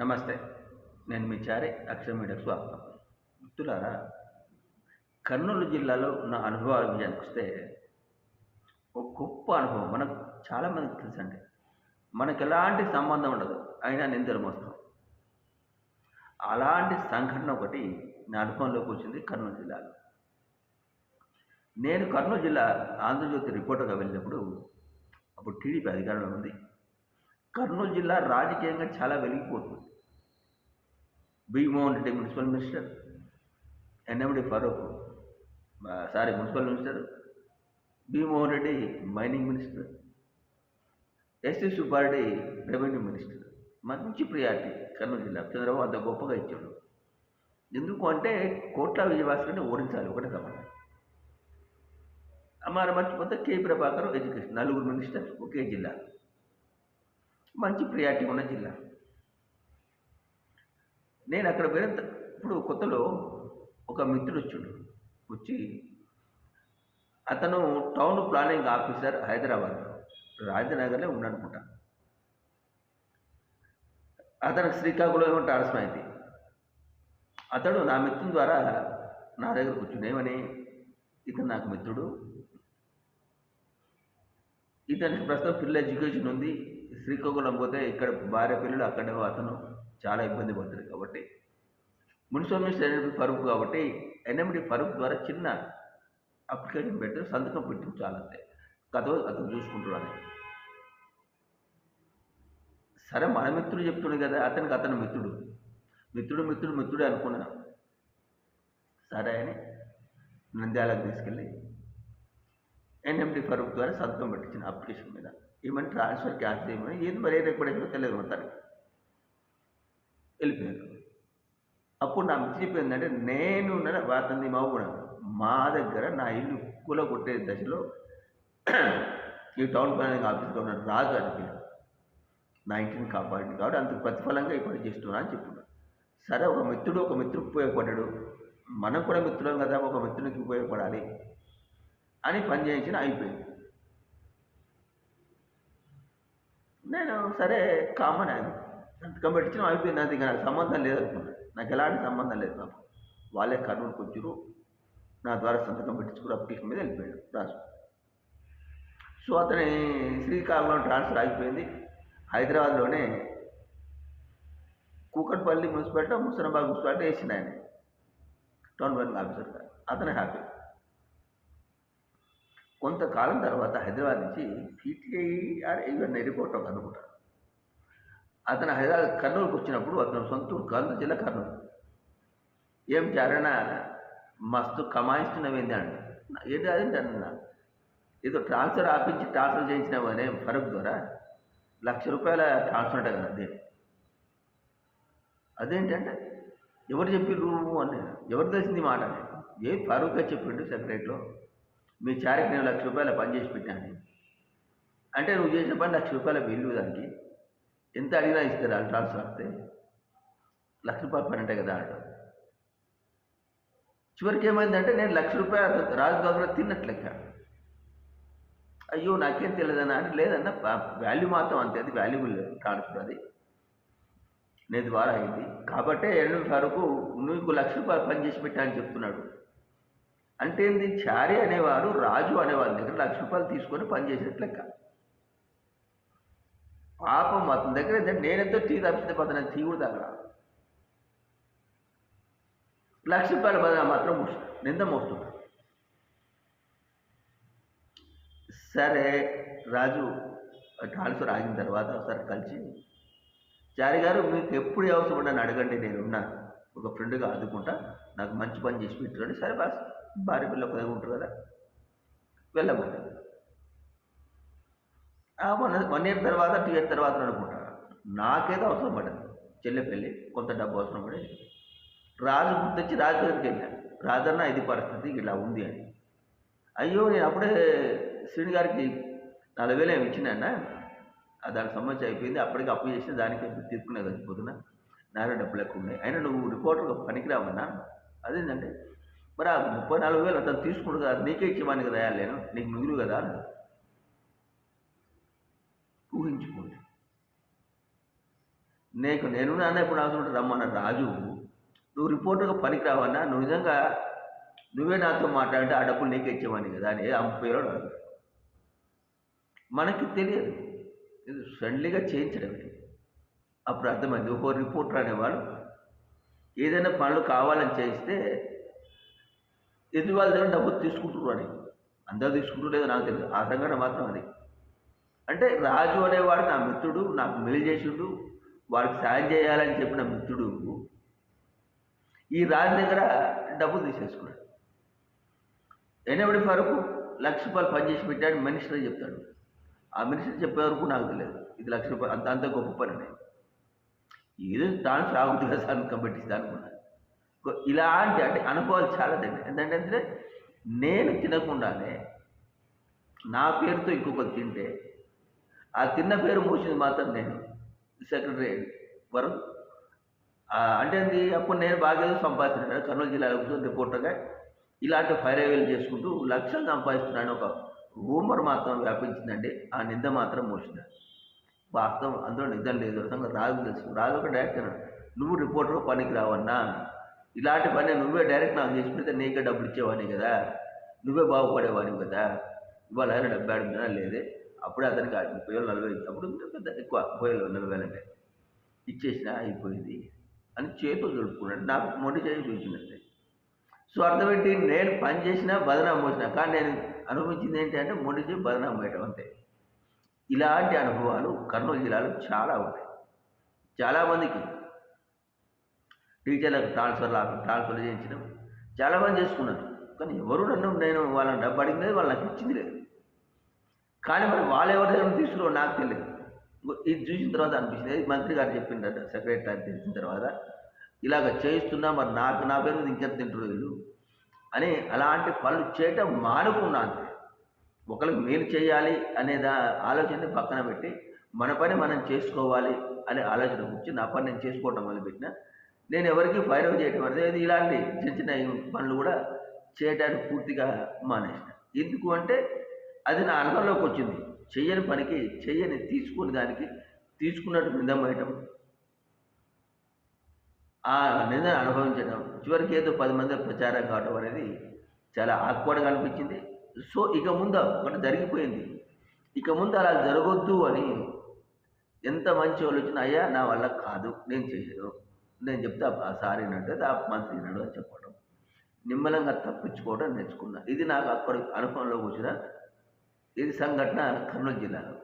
నమస్తే నేను మీ చారి అక్షర మీడియాకు స్వాగతం. మిత్రులారా కర్నూలు జిల్లాలో నా అనుభవాల విషయానికి వస్తే ఒక గొప్ప అనుభవం. మనకు చాలామందికి తెలుసండి. మనకు ఎలాంటి సంబంధం ఉండదు అయినా నేను మోస్తాం. అలాంటి సంఘటన ఒకటి నా అనుభవంలోకి వచ్చింది కర్నూలు జిల్లాలో. నేను కర్నూలు జిల్లా ఆంధ్రజ్యోతి రిపోర్టర్గా వెళ్ళినప్పుడు అప్పుడు టీడీపీ అధికారంలో ఉంది. కర్నూలు జిల్లా రాజకీయంగా చాలా వెలిగిపోతుంది. Bhimohan Reddy municipal minister NMD Farooq sorry municipal minister Bhimohan Reddy mining minister ST Subbareddy revenue minister. మంచి ప్రియారిటీ కర్నూలు జిల్లా చంద్రబాబు అంత గొప్పగా ఇచ్చాడు. ఎందుకు అంటే కోట్ల విజయవాసుని ఓడించాలి ఒకటే సమానం. మరి మర్చిపోతే కే. ప్రభాకర్ ఎడ్యుకేషన్ నలుగురు మినిస్టర్ ఒకే జిల్లా. మంచి ప్రియారిటీ ఉన్న జిల్లా. నేను అక్కడ పోయిన ఇప్పుడు కొత్తలో ఒక మిత్రుడు వచ్చాడు వచ్చి అతను టౌన్ ప్లానింగ్ ఆఫీసర్ హైదరాబాద్ రాజనగర్లో ఉండనుకుంటా అతనికి శ్రీకాకుళం ఏమో ట్రాన్స్ఫర్ అయింది అతడు నా మిత్రుని ద్వారా నా దగ్గర కూర్చునేమని ఇతను నాకు మిత్రుడు. ఇతనికి ప్రస్తుతం పిల్ల ఎడ్యుకేషన్ ఉంది. శ్రీకాకుళం పోతే ఇక్కడ భార్య పిల్లలు అక్కడ అతను చాలా ఇబ్బంది పడుతుంది కాబట్టి. మున్సిపల్ మినిస్టర్ ఎన్ఎండి ఫరూక్ కాబట్టి ఎన్ఎండి ఫరూక్ ద్వారా చిన్న అప్లికేషన్ పెడితే సంతకం పెట్టించాలంతే కథ అతను చూసుకుంటున్నాను సరే మన మిత్రుడు చెప్తుండే కదా అతనికి అతను మిత్రుడు. మిత్రుడు మిత్రుడు మిత్రుడు అనుకున్నా సరే అని నంద్యాలకు తీసుకెళ్ళి ఎన్ఎండి ఫరూక్ ద్వారా సంతకం పెట్టించిన అప్లికేషన్ మీద. ఏమని ట్రాన్స్ఫర్ క్యాష్ చేయమని ఏది మరి? ఏ రికమెండేషన్ తెలియదు మొత్తానికి వెళ్ళిపోయారు అప్పుడు నా మిత్రి చెప్పిందంటే నేను వాతంది మా కూడా. మా దగ్గర నా ఇల్లు కూల కొట్టే దశలో ఈ టౌన్ ప్లానింగ్ ఆఫీస్లో ఉన్న రాజు అని నా ఇంటిని కాపాడింది కాబట్టి అందుకు ప్రతిఫలంగా ఇప్పుడు చేస్తున్నా అని చెప్తున్నాను సరే ఒక మిత్రుడు ఒక మిత్రుడు ఉపయోగపడ్డాడు. మనం కూడా మిత్రులం కదా ఒక మిత్రునికి ఉపయోగపడాలి అని పని చేయించిన అయిపోయింది. నేను సరే కామన్ అది. సంతకం పెట్టించిన అయిపోయింది అది నాకు సంబంధం లేదనుకున్నాను నాకు ఎలాంటి సంబంధం లేదు పాప. వాళ్ళే కర్నూలు వచ్చారు నా ద్వారా సంతకం పెట్టించుకుని అప్లికేషన్ మీద వెళ్ళిపోయాడు రాజు. సో అతని శ్రీకాకుళం ట్రాన్స్ఫర్ అయిపోయింది హైదరాబాద్లోనే కూకట్పల్లి మున్సిపాలిటీ ముసరాబాద్ మున్సిపాలిటీ వేసింది ఆయన. టౌన్ ప్లానింగ్ ఆఫీసర్గా. అతనే హ్యాపీ. కొంతకాలం తర్వాత హైదరాబాద్ నుంచి పీటీఐ ఆర్ ఇవన్నీ రిపోర్ట్ ఒక అనుకుంటా అతను హైదరాబాద్ కర్నూలుకి వచ్చినప్పుడు అతను సొంతూరు కర్నూలు జిల్లా కర్నూలు. ఏం చారణ మస్తు కమాయిస్తున్నవేంది అండి ఏంటి అదేంటి అన్న. ఏదో ట్రాన్స్ఫర్ ఆపించి ట్రాన్స్ఫర్ చేయించినావనే ఫరక్ ద్వారా లక్ష రూపాయల ట్రాన్స్ఫర్ అంట కదా అదే. అదేంటంటే ఎవరు చెప్పిర్రు అని ఎవరు తెలిసింది మాట? ఏ ఫరూక్గా చెప్పిండు సెక్రటరీలో? మీ చారికి నేను లక్ష రూపాయల పని చేసి పెట్టాను. అంటే నువ్వు చేసిన పని లక్ష రూపాయల బిల్లు దానికి. ఎంత అడిగినా ఇస్తారు వాళ్ళు ట్రాన్స్ఫర్ వస్తే లక్ష రూపాయల పని అంటే కదా అంటారు చివరికి ఏమైందంటే నేను లక్ష రూపాయలు రాజు తిన్నట్లెక్క. అయ్యో నాకేం తెలియదన్నా అంటే లేదన్న వాల్యూ మాత్రం అంతే అది వాల్యుబుల్ ట్రాన్స్ఫర్ అది. నేను ద్వారా అయింది. కాబట్టే ఎన్నో వరకు నువ్వు లక్ష రూపాయలు పని చేసి పెట్టా అని చెప్తున్నాడు. అంటే ఏంది? చారి అనేవాడు రాజు అనేవారి దగ్గర లక్ష రూపాయలు తీసుకొని పని లెక్క. పాపం అతని దగ్గర ఏంటంటే నేనెంతో టీ తప్పితే అతను టీ కూడా దగ్గర లక్ష రూపాయల బదులు మాత్రం నింద మోస్తున్నా సరే రాజు ట్రాన్స్ఫర్ ఆగిన తర్వాత ఒకసారి కలిసి చారి గారు మీకు ఎప్పుడు అవసరం ఉండని అడగండి నేనున్నా. ఒక ఫ్రెండ్గా ఆదుకుంటా. నాకు మంచి పని చేసి పెట్టండి సరే బాస్. భార్య పిల్ల ఒక దగ్గర ఉంటారు కదా. వెళ్ళబోతే. వన్ వన్ ఇయర్ తర్వాత టూ ఇయర్ తర్వాత అనుకుంటా. నాకేదో అవసరం పడింది. చెల్లె పెళ్ళి కొంత డబ్బు అవసరం పడి రాజు గుర్తొచ్చి రాజు దగ్గరికి వెళ్ళాను రాజన్న ఇది పరిస్థితి ఇలా ఉంది అని. అయ్యో నేను అప్పుడే శ్రీని గారికి నలభై వేలు ఏమి ఇచ్చినా దానికి సంబంధించి అయిపోయింది. అప్పటికి అప్పు చేసిన దానికి తీసుకునే చచ్చిపోతున్నా నాలో డబ్బులు ఎక్కువ ఉన్నాయి. అయినా నువ్వు రిపోర్టర్గా పనికిరావన్నా? అదేంటంటే మరి ఆ ముప్పై నాలుగు వేలు అతను తీసుకుంటు కదా నీకే ఇచ్చేవాడిని కదా నేను నీకు మిగులు కదా ఊహించుకోండి. నీకు నేను నాన్న ఇప్పుడు అవసరం రమ్మన్న రాజు నువ్వు రిపోర్టర్గా పనికి రావన్నా నువ్వు నిజంగా నువ్వే నాతో మాట్లాడితే ఆ డబ్బులు నీకే ఇచ్చేవాడిని కదా అని ఆ ముప్పై వేలు మనకి తెలియదు. ఇది ఫ్రెండ్లీగా చేయించడమే అప్పుడు అర్థమైంది. ఒక రిపోర్టర్ అనేవాడు ఏదైనా పనులు కావాలని చేయిస్తే ఎదుటి వాళ్ళ దగ్గర డబ్బులు తీసుకుంటున్నారు అని. అందరూ తీసుకుంటులేదో నాకు తెలియదు ఆ సంఘటన మాత్రం అది. అంటే రాజు అనేవాడు నా మిత్రుడు నాకు మెలి చేసిండు వాడికి సాయం చేయాలని చెప్పిన మిత్రుడు. ఈ రాజు దగ్గర డబ్బులు తీసేసుకున్నాడు. ఎనబడి వరకు లక్ష రూపాయలు పనిచేసి పెట్టాడు మినిస్టర్ చెప్తాడు. ఆ మినిస్టర్ చెప్పే వరకు నాకు తెలియదు. ఇది లక్ష రూపాయలు అంత అంత గొప్ప పని. అని ఏదో తాను సాగుతుగా సాగు కబట్టిస్తా అనుకున్నాను. ఇలాంటి అంటే అనుభవాలు చాలా దగ్గర ఎందుకంటే అంటే నేను తినకుండానే నా పేరుతో ఇంకొకరు తింటే ఆ తిన్న పేరు మూసింది మాత్రం నేను. సెక్రటరీ వరం అంటే అది అప్పుడు నేను బాగా సంపాదిస్తున్నాను కర్నూలు జిల్లాలో రిపోర్టర్గా ఇలాంటి ఫైర్ అవేలు చేసుకుంటూ లక్షలు సంపాదిస్తున్నాను ఒక రూమర్ మాత్రం వ్యాపించిందండి. ఆ నింద మాత్రం మోసింది. వాస్తవం అందులో నిజం లేదు. సంగతి రాజు తెలుసు. రాజు ఒక డైరెక్టర్ నువ్వు రిపోర్టర్ పనికి రావన్నా ఇలాంటి పని నువ్వే డైరెక్ట్ నాకు చేసి పెడితే నీకే డబ్బులు ఇచ్చేవాడిని కదా. నువ్వే బాగుపడేవాడివి కదా. ఇవాళ ఆయన డెబ్బై ఆరు వేల లేదే. అప్పుడే అతనికి ఆ ముప్పై వేలు నలభై అప్పుడు పెద్ద ఎక్కువ ముప్పై వేలు నలభై వేలు అంటే ఇచ్చేసిన అయిపోయింది. అని చేతులు దొరుకుకున్నాడు నాకు మొండి చేయి చూసిందండి సో అర్థమేంటి? నేను పని చేసినా బదనాం వచ్చినా కానీ నేను అనుభవించింది ఏంటి అంటే మొండి చేయి బదనాం పోయటం అంతే. ఇలాంటి అనుభవాలు కర్నూలు జిల్లాలో చాలా ఉన్నాయి చాలామందికి టీచర్లకు ట్రాన్స్ఫర్ లాగా ట్రాన్స్ఫర్ చేయించడం చాలామంది చేసుకున్నారు. కానీ ఎవరు నన్ను నేను వాళ్ళని డబ్బు అడిగినది వాళ్ళు నాకు ఇచ్చింది లేదు. కానీ మరి వాళ్ళు ఎవరి దగ్గర తీసుకురో నాకు తెలియదు. ఇది చూసిన తర్వాత అనిపించింది మంత్రి గారు చెప్పిండట సెక్రటరీ అని తెలిసిన తర్వాత ఇలాగ చేయిస్తున్నా మరి నాకు నా పేరు ఇంకెంత తింటారు వీళ్ళు అని అలాంటి పనులు చేయటం మానుకున్నా అంతే. ఒకరికి మేలు చేయాలి అనే దా ఆలోచనని పక్కన పెట్టి మన పని మనం చేసుకోవాలి అనే ఆలోచన వచ్చి నా పని నేను చేసుకోవటం మొదలుపెట్టిన నేను ఎవరికి ఫైర్ చేయటం అనేది ఇలాంటి చిన్న చిన్న పనులు కూడా చేయడానికి పూర్తిగా మానేసిన. ఎందుకు అంటే అది నా అనుభవంలోకి వచ్చింది. చెయ్యని పనికి చెయ్యని తీసుకుని దానికి తీసుకున్నట్టు నిందమయటం ఆ నిందను అనుభవించడం చివరికి ఏదో పది మంది ప్రచారం కావడం అనేది చాలా ఆక్వర్డ్గా అనిపించింది. సో ఇక ముందు ఒకటి జరిగిపోయింది. ఇక ముందు అలా జరగొద్దు అని ఎంత మంచి వాళ్ళు వచ్చినా అయ్యా నా వల్ల కాదు. నేను చేయను నేను చెప్తే ఆ సారీ నడ్డు ఆ మంత్రి నడు అని చెప్పడం. నిమ్మలంగా తప్పించుకోవడం నేర్చుకున్నా. ఇది నాకు అక్కడ అనుభవంలోకి వచ్చిన ఇది సంఘటన కర్నూలు జిల్లాలో.